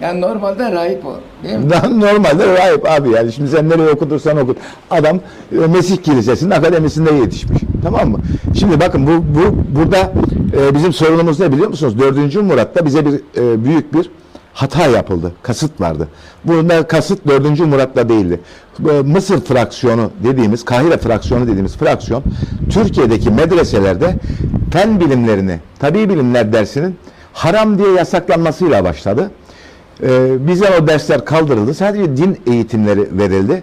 Yani normalde rahip o. Değil mi? Normalde rahip abi yani şimdi sen nereye okutursan okut. Adam e, Mesih Kilisesi'nin akademisinde yetişmiş. Tamam mı? Şimdi bakın bu, bu burada e, bizim sorunumuz ne biliyor musunuz? 4. Murat'ta bize bir e, büyük bir hata yapıldı. Kasıt vardı. Bunda kasıt 4. Murat'ta değildi. Mısır fraksiyonu dediğimiz, Kahire fraksiyonu dediğimiz fraksiyon Türkiye'deki medreselerde fen bilimlerini, tabi bilimler dersinin haram diye yasaklanmasıyla başladı. Ee, bize o dersler kaldırıldı. Sadece din eğitimleri verildi.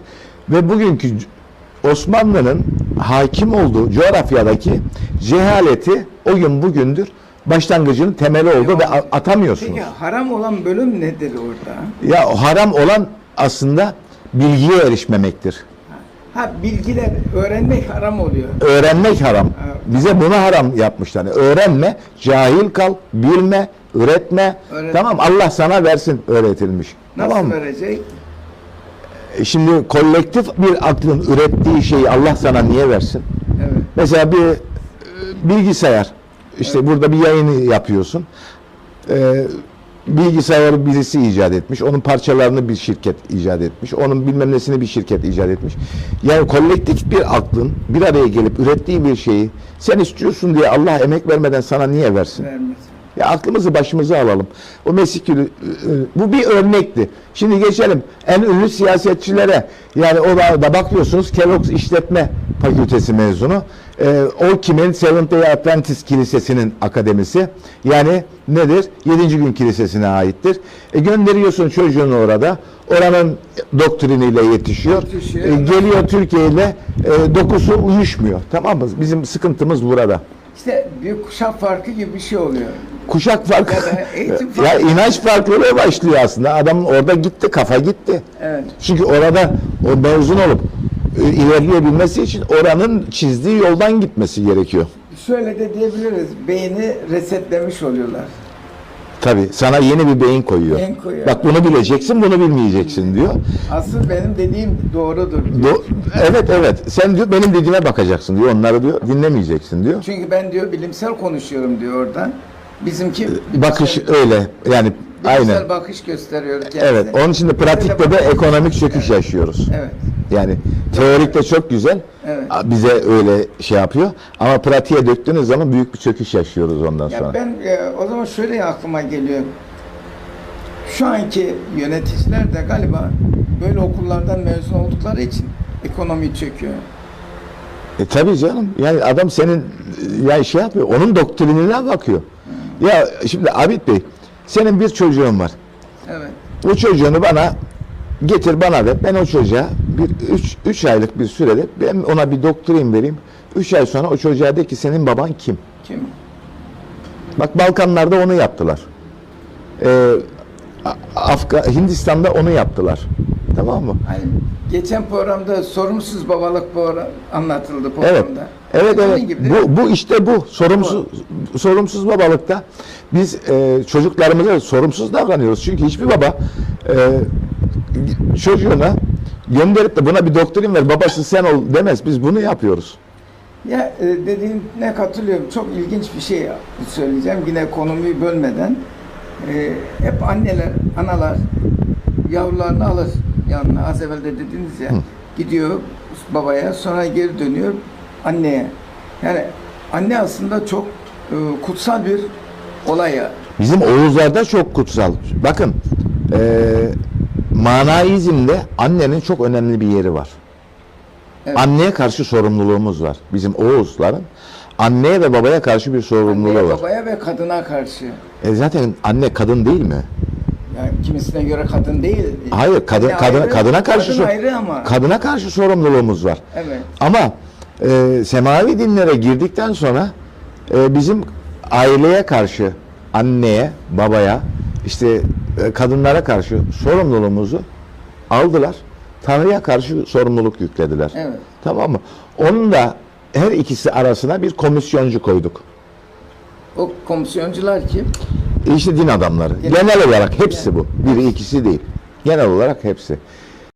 Ve bugünkü Osmanlı'nın hakim olduğu coğrafyadaki cehaleti o gün bugündür başlangıcının temeli oldu ve a- atamıyorsunuz. Peki haram olan bölüm nedir orada? Ya haram olan aslında bilgiye erişmemektir. Ha bilgiler öğrenmek haram oluyor. Öğrenmek haram. Bize bunu haram yapmışlar. Yani öğrenme, cahil kal, bilme, üretme. Öğret- Tamam Allah sana versin öğretilmiş. Nasıl tamam mı? verecek? E Şimdi kolektif bir aklın ürettiği şeyi Allah sana niye versin? Evet. Mesela bir e, bilgisayar, işte burada bir yayını yapıyorsun. E, bilgisayarı birisi icat etmiş. Onun parçalarını bir şirket icat etmiş. Onun bilmem nesini bir şirket icat etmiş. Yani kolektif bir aklın bir araya gelip ürettiği bir şeyi sen istiyorsun diye Allah emek vermeden sana niye versin? Vermez. Ya aklımızı başımıza alalım. O Mesih Külü- bu bir örnekti. Şimdi geçelim en ünlü siyasetçilere. Yani o da bakıyorsunuz Kellogg's İşletme Fakültesi mezunu. Ee, o kimin? Seventh Day Adventist Kilisesi'nin akademisi. Yani nedir? Yedinci Gün Kilisesi'ne aittir. E, gönderiyorsun çocuğunu orada. Oranın doktriniyle yetişiyor. Yetişiyor. E, geliyor Türkiye ile e, dokusu uyuşmuyor. Tamam mı? Bizim sıkıntımız burada. İşte bir kuşak farkı gibi bir şey oluyor. Kuşak farkı. Ya eğitim ya farkı. inanç farklılığı başlıyor aslında. Adamın orada gitti, kafa gitti. Evet. Çünkü orada o mezun olup e, ilerleyebilmesi için oranın çizdiği yoldan gitmesi gerekiyor. Şöyle de diyebiliriz. Beyni resetlemiş oluyorlar. Tabii sana yeni bir beyin koyuyor. Beyin koyuyor. Bak bunu bileceksin, bunu bilmeyeceksin diyor. Asıl benim dediğim doğrudur diyor. Do- evet evet. Sen diyor benim dediğime bakacaksın diyor. Onları diyor dinlemeyeceksin diyor. Çünkü ben diyor bilimsel konuşuyorum diyor oradan. Bizimki Bakış öyle. Yani bilimsel aynen. bakış gösteriyor kendisi. Evet. Onun için de pratikte de ekonomik çöküş yaşıyoruz. Evet. Yani teorikte çok güzel. Evet. Bize öyle şey yapıyor. Ama pratiğe döktüğünüz zaman büyük bir çöküş yaşıyoruz ondan sonra. Ya ben e, o zaman şöyle aklıma geliyor. Şu anki yöneticiler de galiba böyle okullardan mezun oldukları için ekonomi çöküyor. E tabii canım. Yani adam senin e, yani şey yapıyor. Onun doktrinine bakıyor. Ya şimdi Abid Bey senin bir çocuğun var. Evet. Bu çocuğunu bana getir bana ver. Ben o çocuğa bir 3 3 aylık bir sürede ben ona bir doktrin vereyim. 3 ay sonra o çocuğa de ki senin baban kim? Kim? Bak Balkanlarda onu yaptılar. Ee, Afga Hindistan'da onu yaptılar. Tamam mı? Hani geçen programda sorumsuz babalık program anlatıldı Evet. programda. Evet evet. gibi mi? Bu bu işte bu sorumsuz sorumsuz babalıkta biz e, çocuklarımıza sorumsuz davranıyoruz. Çünkü hiçbir baba e, çocuğuna gönderip de buna bir doktrin ver babası sen ol demez. Biz bunu yapıyoruz. Ya e, dediğine katılıyorum. Çok ilginç bir şey söyleyeceğim. Yine konuyu bölmeden. E, hep anneler, analar yavrularını alır yanına. Az evvel de dediniz ya. Gidiyor babaya sonra geri dönüyor anneye. Yani anne aslında çok e, kutsal bir olay ya. Bizim Oğuzlarda çok kutsal. Bakın e, manaizmde annenin çok önemli bir yeri var. Evet. Anneye karşı sorumluluğumuz var. Bizim Oğuzların anneye ve babaya karşı bir sorumluluğu Anneye, var. babaya ve kadına karşı. E zaten anne kadın değil mi? Yani kimisine göre kadın değil. Hayır, kadın Anne kadına ayrı, kadına karşı kadın ayrı ama. kadına karşı sorumluluğumuz var. Evet. Ama e, semavi dinlere girdikten sonra e, bizim aileye karşı anneye, babaya, işte e, kadınlara karşı sorumluluğumuzu aldılar. Tanrı'ya karşı sorumluluk yüklediler. Evet. Tamam mı? Onun da her ikisi arasına bir komisyoncu koyduk. O komisyoncular kim? İşte din adamları. Genel olarak hepsi bu. Biri ikisi değil. Genel olarak hepsi.